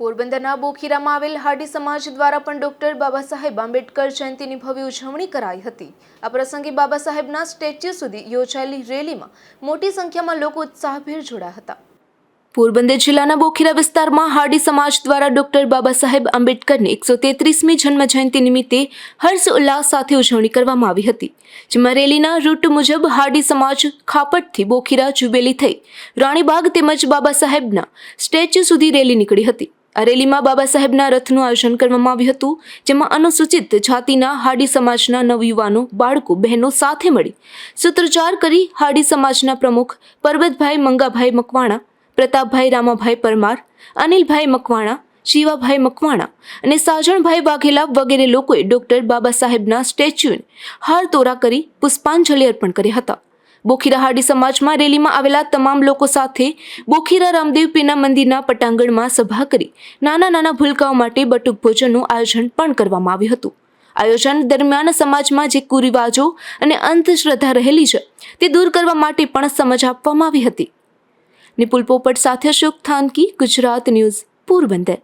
પોરબંદરના બોખીરામાં આવેલ હાડી સમાજ દ્વારા પણ ડોક્ટર બાબા સાહેબ આંબેડકર જયંતિની ભવ્ય ઉજવણી કરાઈ હતી. આ પ્રસંગે બાબા સાહેબના સ્ટેચ્યુ સુધી યોજાયેલી રેલીમાં મોટી સંખ્યામાં લોકો ઉત્સાહભેર જોડાયા હતા. પોરબંદર જિલ્લાના બોખીરા વિસ્તારમાં હાડી સમાજ દ્વારા ડોક્ટર બાબા સાહેબ આંબેડકરની એકસો તેત્રીસમી જન્મ જયંતિ નિમિત્તે હર્ષ ઉલ્લાસ સાથે ઉજવણી કરવામાં આવી હતી. જેમાં રેલીના રૂટ મુજબ હાડી સમાજ ખાપટથી બોખીરા જુબેલી થઈ રાણીબાગ તેમજ બાબા સાહેબના સ્ટેચ્યુ સુધી રેલી નીકળી હતી. આ રેલીમાં બાબા સાહેબના રથનું આયોજન કરવામાં આવ્યું હતું, જેમાં અનુસૂચિત જાતિના હાડી સમાજના નવયુવાનો બાળકો, બહેનો સાથે મળી સૂત્રોચ્ચાર કરી હાડી સમાજના પ્રમુખ પરબતભાઈ મંગાભાઈ મકવાણા, પ્રતાપભાઈ રામાભાઈ પરમાર, અનિલભાઈ મકવાણા, શિવાભાઈ મકવાણા અને સાજણભાઈ વાઘેલા વગેરે લોકોએ ડોક્ટર બાબા સાહેબના સ્ટેચ્યુને હાર તોરા કરી પુષ્પાંજલિ અર્પણ કર્યા હતા. બોખીરા હાડી સમાજમાં રેલીમાં આવેલા તમામ લોકો સાથે બોખીરા રામદેવ પીના મંદિરના પટાંગણમાં સભા કરી નાના નાના ભૂલકાઓ માટે બટુક ભોજનનું આયોજન પણ કરવામાં આવ્યું હતું. આયોજન દરમિયાન સમાજમાં જે કુરિવાજો અને અંધશ્રદ્ધા રહેલી છે તે દૂર કરવા માટે પણ સમજ આપવામાં આવી હતી. નિપુલ પોપટ સાથે અશોક થાનકી, ગુજરાત ન્યૂઝ, પોરબંદર.